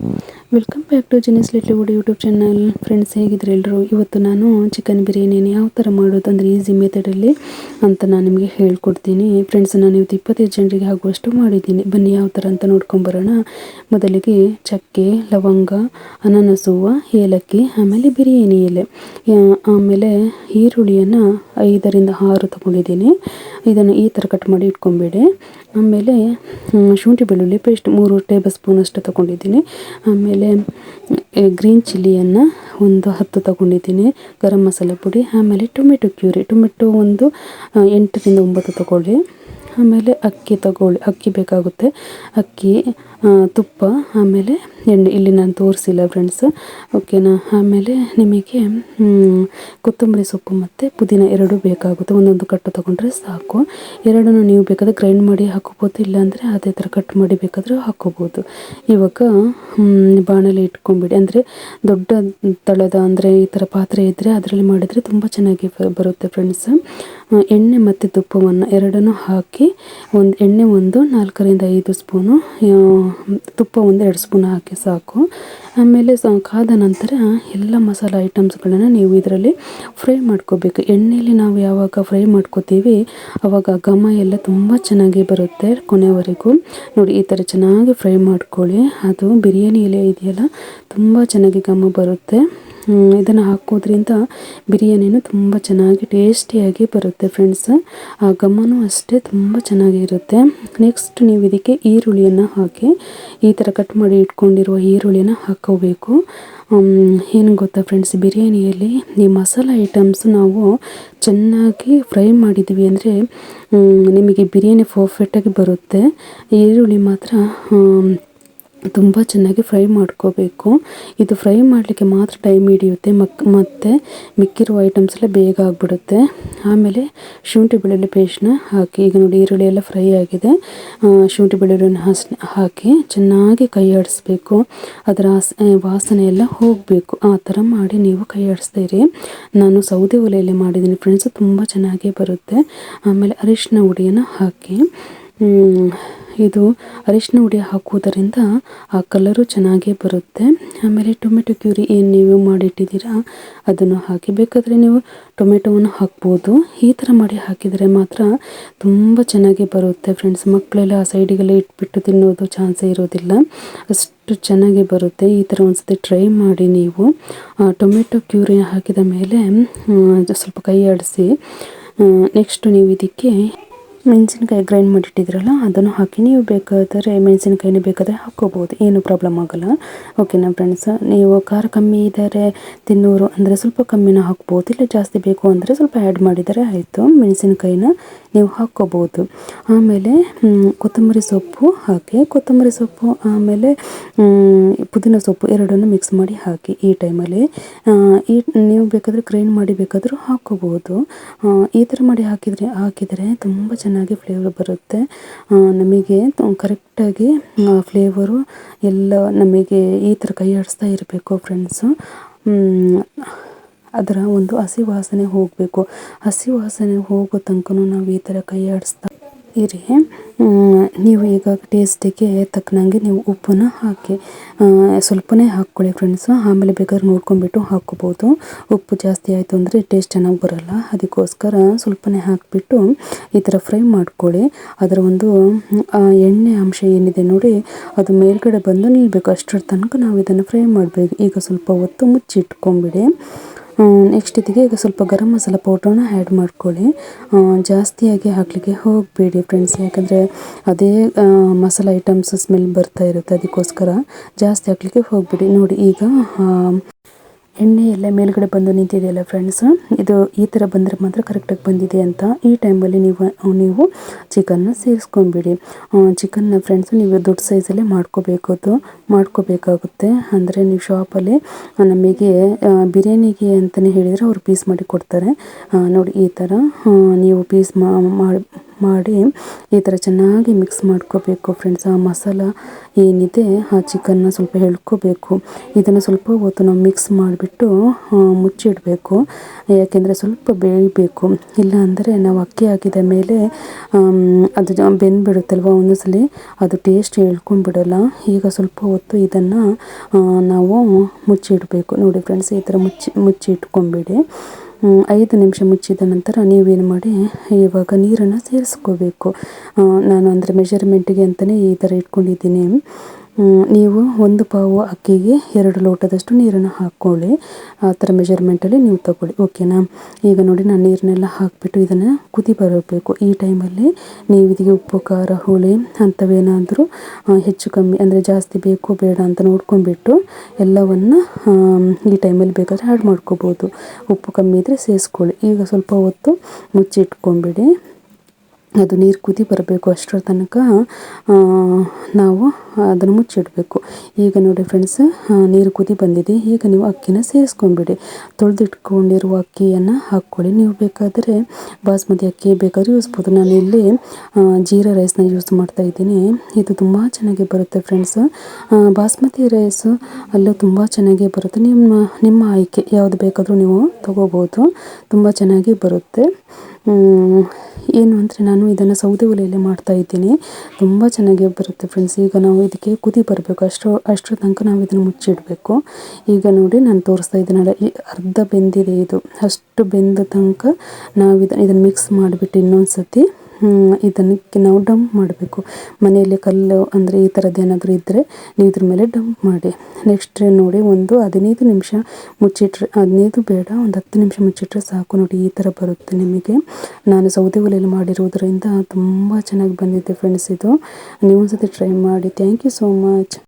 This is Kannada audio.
Mm. Welcome back to ಜಿನಿಸ್ little wood YouTube channel friends ಹೇಗಿದ್ರೆ ಎಲ್ಲರೂ ಇವತ್ತು ನಾನು ಚಿಕನ್ ಬಿರಿಯಾನಿನ ಯಾವ ಥರ ಮಾಡೋದು ಅಂದರೆ ಈಸಿ ಮೆಥಡಲ್ಲಿ ಅಂತ ನಾನು ನಿಮಗೆ ಹೇಳ್ಕೊಡ್ತೀನಿ. ಫ್ರೆಂಡ್ಸ್ ನಾನು ಇವತ್ತು ಇಪ್ಪತ್ತೈದು ಜನರಿಗೆ ಆಗುವಷ್ಟು ಮಾಡಿದ್ದೀನಿ. ಬನ್ನಿ ಯಾವ ಥರ ಅಂತ ನೋಡ್ಕೊಂಬರೋಣ ಮೊದಲಿಗೆ ಚಕ್ಕೆ, ಲವಂಗ ಅನಾನಸುವ ಏಲಕ್ಕಿ, ಆಮೇಲೆ ಬಿರಿಯಾನಿ ಎಲೆ. ಆಮೇಲೆ ಈರುಳ್ಳಿಯನ್ನು ಐದರಿಂದ ಆರು ತೊಗೊಂಡಿದ್ದೀನಿ. ಇದನ್ನು ಈ ಥರ ಕಟ್ ಮಾಡಿ ಇಟ್ಕೊಂಬೇಡಿ ಆಮೇಲೆ ಶುಂಠಿ ಬೆಳ್ಳುಳ್ಳಿ ಪೇಸ್ಟ್ ಮೂರು ಟೇಬಲ್ ಸ್ಪೂನಷ್ಟು ತೊಗೊಂಡಿದ್ದೀನಿ. ಆಮೇಲೆ ಗ್ರೀನ್ ಚಿಲ್ಲಿಯನ್ನು ಒಂದು ಹತ್ತು ತಗೊಂಡಿದ್ದೀನಿ. ಗರಂ ಮಸಾಲೆ ಪುಡಿ, ಆಮೇಲೆ ಟೊಮೆಟೊ ಕ್ಯೂರಿ ಟೊಮೆಟೊ ಒಂದು ಎಂಟರಿಂದ ಒಂಬತ್ತು ತಗೊಳ್ಳಿ. ಆಮೇಲೆ ಅಕ್ಕಿ ತಗೊಳ್ಳಿ. ಅಕ್ಕಿ ಬೇಕಾಗುತ್ತೆ. ಅಕ್ಕಿ ತುಪ್ಪ, ಆಮೇಲೆ ಎಣ್ಣೆ ಇಲ್ಲಿ ನಾನು ತೋರಿಸಿಲ್ಲ ಫ್ರೆಂಡ್ಸ್ ಓಕೆನಾ ಆಮೇಲೆ ನಿಮಗೆ ಕೊತ್ತಂಬರಿ ಸೊಪ್ಪು ಮತ್ತು ಪುದೀನ ಎರಡು ಬೇಕಾಗುತ್ತೆ. ಒಂದೊಂದು ಕಟ್ಟು ತೊಗೊಂಡ್ರೆ ಸಾಕು. ಎರಡನ್ನು ನೀವು ಬೇಕಾದರೆ ಗ್ರೈಂಡ್ ಮಾಡಿ ಹಾಕೋಬೋದು, ಇಲ್ಲಾಂದರೆ ಅದೇ ಥರ ಕಟ್ ಮಾಡಿ ಬೇಕಾದರೂ ಹಾಕೋಬೋದು. ಇವಾಗ ಬಾಣಲೆ ಇಟ್ಕೊಂಬಿಡಿ. ಅಂದರೆ ದೊಡ್ಡ ತಳದ ಅಂದರೆ ಈ ಥರ ಪಾತ್ರೆ ಇದ್ದರೆ ಅದರಲ್ಲಿ ಮಾಡಿದರೆ ತುಂಬ ಚೆನ್ನಾಗಿ ಬರುತ್ತೆ ಫ್ರೆಂಡ್ಸ್ ಎಣ್ಣೆ ಮತ್ತು ತುಪ್ಪವನ್ನು ಎರಡನ್ನೂ ಹಾಕಿ ಒಂದು, ಎಣ್ಣೆ ಒಂದು ನಾಲ್ಕರಿಂದ ಐದು ಸ್ಪೂನು ತುಪ್ಪ ಒಂದು ಎರಡು ಸ್ಪೂನ್ ಹಾಕಿ ಸಾಕು. ಆಮೇಲೆ ಕಾದ ನಂತರ ಎಲ್ಲ ಮಸಾಲೆ ಐಟಮ್ಸ್ಗಳನ್ನು ನೀವು ಇದರಲ್ಲಿ ಫ್ರೈ ಮಾಡ್ಕೋಬೇಕು. ಎಣ್ಣೆಯಲ್ಲಿ ನಾವು ಯಾವಾಗ ಫ್ರೈ ಮಾಡ್ಕೋತೀವಿ ಆವಾಗ ಘಮ ಎಲ್ಲ ತುಂಬ ಚೆನ್ನಾಗಿ ಬರುತ್ತೆ ಕೊನೆವರೆಗೂ. ನೋಡಿ, ಈ ಥರ ಚೆನ್ನಾಗಿ ಫ್ರೈ ಮಾಡ್ಕೊಳ್ಳಿ. ಅದು ಬಿರಿಯಾನಿ ಎಲೆ ಇದೆಯಲ್ಲ, ತುಂಬ ಚೆನ್ನಾಗಿ ಘಮ ಬರುತ್ತೆ. ಇದನ್ನು ಹಾಕೋದ್ರಿಂದ ಬಿರಿಯಾನಿನೂ ತುಂಬ ಚೆನ್ನಾಗಿ ಟೇಸ್ಟಿಯಾಗಿ ಬರುತ್ತೆ ಫ್ರೆಂಡ್ಸ್ ಆ ಘಮನೂ ಅಷ್ಟೇ ತುಂಬ ಚೆನ್ನಾಗಿರುತ್ತೆ. ನೆಕ್ಸ್ಟ್ ನೀವು ಇದಕ್ಕೆ ಈರುಳ್ಳಿಯನ್ನು ಹಾಕಿ, ಈ ಥರ ಕಟ್ ಮಾಡಿ ಇಟ್ಕೊಂಡಿರುವ ಈರುಳ್ಳಿಯನ್ನು ಹಾಕೋಬೇಕು. ಏನು ಗೊತ್ತಾ ಫ್ರೆಂಡ್ಸ್ ಬಿರಿಯಾನಿಯಲ್ಲಿ ಈ ಮಸಾಲ ಐಟಮ್ಸ್ ನಾವು ಚೆನ್ನಾಗಿ ಫ್ರೈ ಮಾಡಿದ್ದೀವಿ ಅಂದರೆ ನಿಮಗೆ ಬಿರಿಯಾನಿ ಪರ್ಫೆಕ್ಟಾಗಿ ಬರುತ್ತೆ. ಈರುಳ್ಳಿ ಮಾತ್ರ ತುಂಬ ಚೆನ್ನಾಗಿ ಫ್ರೈ ಮಾಡ್ಕೋಬೇಕು. ಇದು ಫ್ರೈ ಮಾಡಲಿಕ್ಕೆ ಮಾತ್ರ ಟೈಮ್ ಹಿಡಿಯುತ್ತೆ. ಮಕ್, ಮತ್ತು ಮಿಕ್ಕಿರುವ ಐಟಮ್ಸ್ ಎಲ್ಲ ಬೇಗ ಆಗಿಬಿಡುತ್ತೆ. ಆಮೇಲೆ ಶುಂಠಿ ಬೆಳ್ಳುಳ್ಳಿ ಪೇಸ್ಟ್ನ ಹಾಕಿ, ಈಗ ನೋಡಿ ಈರುಳ್ಳಿ ಎಲ್ಲ ಫ್ರೈ ಆಗಿದೆ. ಶುಂಠಿ ಬೆಳ್ಳುಳ್ಳಿನ ಹಸ್, ಹಾಕಿ ಚೆನ್ನಾಗಿ ಕೈ ಆಡಿಸ್ಬೇಕು. ಅದರ ವಾಸನೆ ಎಲ್ಲ ಹೋಗಬೇಕು. ಆ ಥರ ಮಾಡಿ ನೀವು ಕೈ ಆಡಿಸ್ತೀರಿ. ನಾನು ಸೌದೆ ಒಲೆಯಲ್ಲಿ ಮಾಡಿದ್ದೀನಿ ಫ್ರೆಂಡ್ಸ್. ತುಂಬ ಚೆನ್ನಾಗಿ ಬರುತ್ತೆ. ಆಮೇಲೆ ಅರಿಶಿನ ಹುಡಿಯನ್ನು ಹಾಕಿ ಇದು ಅರಿಶಿನ ಹುಡಿ ಹಾಕುವುದರಿಂದ ಆ ಕಲರು ಚೆನ್ನಾಗೇ ಬರುತ್ತೆ. ಆಮೇಲೆ ಟೊಮೆಟೊ ಕ್ಯೂರಿ ಏನು ನೀವು ಮಾಡಿಟ್ಟಿದ್ದೀರಾ, ಅದನ್ನು ಹಾಕಿ ಬೇಕಾದರೆ ನೀವು ಟೊಮೆಟೊವನ್ನು ಹಾಕ್ಬೋದು. ಈ ಥರ ಮಾಡಿ ಹಾಕಿದರೆ ಮಾತ್ರ ತುಂಬ ಚೆನ್ನಾಗಿ ಬರುತ್ತೆ ಫ್ರೆಂಡ್ಸ್. ಮಕ್ಕಳೆಲ್ಲ ಆ ಸೈಡಿಗೆಲ್ಲ ಇಟ್ಬಿಟ್ಟು ತಿನ್ನೋದು ಚಾನ್ಸೇ ಇರೋದಿಲ್ಲ. ಅಷ್ಟು ಚೆನ್ನಾಗಿ ಬರುತ್ತೆ. ಈ ಥರ ಒಂದ್ಸತಿ ಟ್ರೈ ಮಾಡಿ ನೀವು. ಟೊಮೆಟೊ ಕ್ಯೂರಿ ಹಾಕಿದ ಮೇಲೆ ಸ್ವಲ್ಪ ಕೈ ಆಡಿಸಿ. ನೆಕ್ಸ್ಟ್ ನೀವು ಇದಕ್ಕೆ ಮೆಣಸಿನ್ಕಾಯಿ ಗ್ರೈಂಡ್ ಮಾಡಿಟ್ಟಿದ್ರಲ್ಲ, ಅದನ್ನು ಹಾಕಿ ನೀವು ಬೇಕಾದರೆ ಮೆಣಸಿನ್ಕಾಯಿನ ಬೇಕಾದರೆ ಹಾಕ್ಕೋಬೋದು, ಏನು ಪ್ರಾಬ್ಲಮ್ ಆಗೋಲ್ಲ. ಓಕೆನಾ ಫ್ರೆಂಡ್ಸ್ ನೀವು ಖಾರ ಕಮ್ಮಿ ಇದ್ದರೆ ತಿನ್ನೋರು ಅಂದರೆ ಸ್ವಲ್ಪ ಕಮ್ಮಿನ ಹಾಕ್ಬೋದು, ಇಲ್ಲ ಜಾಸ್ತಿ ಬೇಕು ಅಂದರೆ ಸ್ವಲ್ಪ ಆ್ಯಡ್ ಮಾಡಿದರೆ ಆಯಿತು. ಮೆಣಸಿನ್ಕಾಯಿನ ನೀವು ಹಾಕ್ಕೋಬೋದು. ಆಮೇಲೆ ಕೊತ್ತಂಬರಿ ಸೊಪ್ಪು ಹಾಕಿ, ಕೊತ್ತಂಬರಿ ಸೊಪ್ಪು ಆಮೇಲೆ ಪುದೀನ ಸೊಪ್ಪು ಎರಡನ್ನು ಮಿಕ್ಸ್ ಮಾಡಿ ಹಾಕಿ ಈ ಟೈಮಲ್ಲಿ ಈ, ನೀವು ಬೇಕಾದರೆ ಗ್ರೈಂಡ್ ಮಾಡಿ ಬೇಕಾದರೂ ಹಾಕ್ಕೋಬೋದು. ಈ ಥರ ಮಾಡಿ ಹಾಕಿದರೆ ಹಾಕಿದರೆ ತುಂಬ ಚೆನ್ನಾಗಿ ಫ್ಲೇವರ್ ಬರುತ್ತೆ. ನಮಗೆ ಕರೆಕ್ಟಾಗಿ ಫ್ಲೇವರು ಎಲ್ಲ ನಮಗೆ ಈ ಥರ ಕೈ ಆಡಿಸ್ತಾ ಇರಬೇಕು ಫ್ರೆಂಡ್ಸು ಅದರ ಒಂದು ಹಸಿ ವಾಸನೆ ಹೋಗಬೇಕು. ಹಸಿ ವಾಸನೆ ಹೋಗೋ ತನಕನೂ ನಾವು ಈ ಥರ ಕೈ ಆಡಿಸ್ತಾ ಇರಿ. ನೀವು ಈಗ ಟೇಸ್ಟಿಗೆ ತಕ್ಕನಂಗೆ ನೀವು ಉಪ್ಪನ್ನು ಹಾಕಿ ಸ್ವಲ್ಪನೇ ಹಾಕ್ಕೊಳ್ಳಿ ಫ್ರೆಂಡ್ಸು ಆಮೇಲೆ ಬೇಕಾದ್ರೆ ನೋಡ್ಕೊಂಬಿಟ್ಟು ಹಾಕ್ಕೋಬೋದು ಉಪ್ಪು ಜಾಸ್ತಿ ಆಯಿತು ಅಂದರೆ ಟೇಸ್ಟ್ ಚೆನ್ನಾಗಿ ಬರೋಲ್ಲ. ಅದಕ್ಕೋಸ್ಕರ ಸ್ವಲ್ಪನೇ ಹಾಕಿಬಿಟ್ಟು ಈ ಥರ ಫ್ರೈ ಮಾಡ್ಕೊಳ್ಳಿ. ಅದರ ಒಂದು ಎಣ್ಣೆ ಅಂಶ ಏನಿದೆ ನೋಡಿ, ಅದು ಮೇಲ್ಗಡೆ ಬಂದು ನಿಲ್ಲಬೇಕು ಅಷ್ಟರ ತನಕ ನಾವು ಇದನ್ನು ಫ್ರೈ ಮಾಡಬೇಕು. ಈಗ ಸ್ವಲ್ಪ ಹೊತ್ತು ಮುಚ್ಚಿಟ್ಕೊಂಬಿಡಿ ನೆಕ್ಸ್ಟ್ ಇದಕ್ಕೆ ಈಗ ಸ್ವಲ್ಪ ಗರಂ ಮಸಾಲ ಪೌಡ್ರನ್ನ ಆ್ಯಡ್ ಮಾಡ್ಕೊಳ್ಳಿ. ಜಾಸ್ತಿಯಾಗಿ ಹಾಕಲಿಕ್ಕೆ ಹೋಗಬೇಡಿ ಫ್ರೆಂಡ್ಸ್ ಯಾಕಂದರೆ ಅದೇ ಮಸಾಲ ಐಟಮ್ಸ್ ಸ್ಮೆಲ್ ಬರ್ತಾ ಇರುತ್ತೆ, ಅದಕ್ಕೋಸ್ಕರ ಜಾಸ್ತಿ ಹಾಕಲಿಕ್ಕೆ ಹೋಗಬೇಡಿ. ನೋಡಿ ಈಗ ಎಣ್ಣೆ ಎಲ್ಲ ಮೇಲ್ಗಡೆ ಬಂದು ನಿಂತಿದೆಯಲ್ಲ ಫ್ರೆಂಡ್ಸ್ ಇದು ಈ ಥರ ಬಂದರೆ ಮಾತ್ರ ಕರೆಕ್ಟಾಗಿ ಬಂದಿದೆ ಅಂತ ಈ ಟೈಮಲ್ಲಿ ನೀವು ನೀವು ಚಿಕನ್ನ ಸೇರಿಸ್ಕೊಂಬಿಡಿ ಚಿಕನ್ನ ಫ್ರೆಂಡ್ಸ್ ನೀವು ದೊಡ್ಡ ಸೈಜಲ್ಲೇ ಮಾಡ್ಕೋಬೇಕು ಮಾಡ್ಕೋಬೇಕಾಗುತ್ತೆ. ಅಂದರೆ ನೀವು ಶಾಪಲ್ಲಿ ನಮಗೆ ಬಿರಿಯಾನಿಗೆ ಅಂತಲೇ ಹೇಳಿದರೆ ಅವರು ಪೀಸ್ ಮಾಡಿ ಕೊಡ್ತಾರೆ. ನೋಡಿ ಈ ಥರ ನೀವು ಪೀಸ್ ಮಾಡಿ ಮಾಡಿ ಈ ಥರ ಚೆನ್ನಾಗಿ ಮಿಕ್ಸ್ ಮಾಡ್ಕೋಬೇಕು ಫ್ರೆಂಡ್ಸ್ ಆ ಮಸಾಲ ಏನಿದೆ, ಆ ಚಿಕನ್ನ ಸ್ವಲ್ಪ ಹೇಳ್ಕೋಬೇಕು ಇದನ್ನು ಸ್ವಲ್ಪ ಹೊತ್ತು ನಾವು ಮಿಕ್ಸ್ ಮಾಡಿಬಿಟ್ಟು ಮುಚ್ಚಿಡಬೇಕು. ಯಾಕೆಂದರೆ ಸ್ವಲ್ಪ ಬೇಯಬೇಕು. ಇಲ್ಲಾಂದರೆ ನಾವು ಅಕ್ಕಿ ಹಾಕಿದ ಮೇಲೆ ಅದು ಬೆಂದ್ಬಿಡುತ್ತಲ್ವ ಒಂದೊಂದ್ಸಲಿ, ಅದು ಟೇಸ್ಟ್ ಹೇಳ್ಕೊಂಡ್ಬಿಡಲ್ಲ ಈಗ ಸ್ವಲ್ಪ ಹೊತ್ತು ಇದನ್ನು ನಾವು ಮುಚ್ಚಿಡಬೇಕು. ನೋಡಿ ಫ್ರೆಂಡ್ಸ್ ಈ ಥರ ಮುಚ್ಚಿ ಮುಚ್ಚಿ ಇಟ್ಕೊಂಬಿಡಿ ಐದು ನಿಮಿಷ ಮುಚ್ಚಿದ ನಂತರ ನೀವೇನು ಮಾಡಿ, ಇವಾಗ ನೀರನ್ನು ಸೇರಿಸ್ಕೋಬೇಕು. ನಾನು ಅಂದರೆ ಮೆಷರ್ಮೆಂಟಿಗೆ ಅಂತಲೇ ಈ ಥರ ಇಟ್ಕೊಂಡಿದ್ದೀನಿ. ನೀವು ಒಂದು ಪಾವು ಅಕ್ಕಿಗೆ ಎರಡು ಲೋಟದಷ್ಟು ನೀರನ್ನು ಹಾಕ್ಕೊಳ್ಳಿ ಆ ಥರ ಮೆಜರ್ಮೆಂಟಲ್ಲಿ ನೀವು ತಗೊಳ್ಳಿ. ಓಕೆನಾ ಈಗ ನೋಡಿ ನಾನು ನೀರನ್ನೆಲ್ಲ ಹಾಕಿಬಿಟ್ಟು ಇದನ್ನು ಕುದಿ ಬರಬೇಕು. ಈ ಟೈಮಲ್ಲಿ ನೀವು ಇದಕ್ಕೆ ಉಪ್ಪು, ಖಾರ, ಹುಳಿ ಅಂಥವೇನಾದರೂ ಹೆಚ್ಚು ಕಮ್ಮಿ ಅಂದರೆ ಜಾಸ್ತಿ ಬೇಕು, ಬೇಡ ಅಂತ ನೋಡ್ಕೊಂಡ್ಬಿಟ್ಟು ಎಲ್ಲವನ್ನು ಈ ಟೈಮಲ್ಲಿ ಬೇಕಾದರೆ ಆ್ಯಡ್ ಮಾಡ್ಕೋಬೋದು. ಉಪ್ಪು ಕಮ್ಮಿ ಇದ್ದರೆ ಸೇರಿಸ್ಕೊಳ್ಳಿ ಈಗ ಸ್ವಲ್ಪ ಹೊತ್ತು ಮುಚ್ಚಿಟ್ಕೊಂಬಿಡಿ ಅದು ನೀರು ಕುದಿ ಬರಬೇಕು ಅಷ್ಟರ ತನಕ ನಾವು ಅದನ್ನು ಮುಚ್ಚಿಡಬೇಕು. ಈಗ ನೋಡಿ ಫ್ರೆಂಡ್ಸ್ ನೀರು ಕುದಿ ಬಂದಿದೆ. ಈಗ ನೀವು ಅಕ್ಕಿನ ಸೇರಿಸ್ಕೊಂಡ್ಬಿಡಿ ತೊಳೆದಿಟ್ಕೊಂಡಿರುವ ಅಕ್ಕಿಯನ್ನು ಹಾಕ್ಕೊಳ್ಳಿ. ನೀವು ಬೇಕಾದರೆ ಬಾಸ್ಮತಿ ಅಕ್ಕಿ ಬೇಕಾದರೂ ಯೂಸ್ಬೋದು ನಾನು ಇಲ್ಲಿ ಜೀರಾ ರೈಸ್ನ ಯೂಸ್ ಮಾಡ್ತಾ ಇದ್ದೀನಿ. ಇದು ತುಂಬ ಚೆನ್ನಾಗಿ ಬರುತ್ತೆ ಫ್ರೆಂಡ್ಸ್ ಬಾಸ್ಮತಿ ರೈಸ್ ಅಲ್ಲೂ ತುಂಬ ಚೆನ್ನಾಗಿ ಬರುತ್ತೆ. ನಿಮ್ಮ ನಿಮ್ಮ ಆಯ್ಕೆ. ಯಾವುದು ಬೇಕಾದರೂ ನೀವು ತಗೋಬೋದು. ತುಂಬ ಚೆನ್ನಾಗಿ ಬರುತ್ತೆ. ಏನು ಅಂದರೆ ನಾನು ಇದನ್ನು ಸೌದೆ ಒಲೆಯಲ್ಲಿ ಮಾಡ್ತಾ ಇದ್ದೀನಿ. ತುಂಬ ಚೆನ್ನಾಗಿ ಬರುತ್ತೆ ಫ್ರೆಂಡ್ಸ್ ಈಗ ನಾವು ಇದಕ್ಕೆ ಕುದಿ ಬರಬೇಕು. ಅಷ್ಟು ಅಷ್ಟರ ತನಕ ನಾವು ಇದನ್ನು ಮುಚ್ಚಿಡಬೇಕು. ಈಗ ನೋಡಿ ನಾನು ತೋರಿಸ್ತಾ ಇದ್ದೀನಲ್ಲ, ಈ ಅರ್ಧ ಬೆಂದಿದೆ ಇದು. ಅಷ್ಟು ಬೆಂದ ತನಕ ನಾವು ಇದನ್ನು ಇದನ್ನು ಮಿಕ್ಸ್ ಮಾಡಿಬಿಟ್ಟು ಇನ್ನೊಂದು ಸತಿ ಇದನ್ನಕ್ಕೆ ನಾವು ಡಂಪ್ ಮಾಡಬೇಕು. ಮನೆಯಲ್ಲಿ ಕಲ್ಲು ಅಂದರೆ ಈ ಥರದ್ದು ಏನಾದರೂ ಇದ್ದರೆ ನೀವು ಇದ್ರ ಮೇಲೆ ಡಂಪ್ ಮಾಡಿ. ನೆಕ್ಸ್ಟ್ ನೋಡಿ ಒಂದು ಹದಿನೈದು ನಿಮಿಷ ಮುಚ್ಚಿಟ್ರೆ, ಹದಿನೈದು ಬೇಡ, ಒಂದು ಹತ್ತು ನಿಮಿಷ ಮುಚ್ಚಿಟ್ರೆ ಸಾಕು ನೋಡಿ ಈ ಥರ ಬರುತ್ತೆ ನಿಮಗೆ. ನಾನು ಸೌದೆ ಒಲೆಯಲ್ಲಿ ಮಾಡಿರೋದ್ರಿಂದ ತುಂಬ ಚೆನ್ನಾಗಿ ಬಂದಿದೆ ಫ್ರೆಂಡ್ಸ್ ಇದು. ನೀವು ಒಂದು ಸತಿ ಟ್ರೈ ಮಾಡಿ. Thank you so much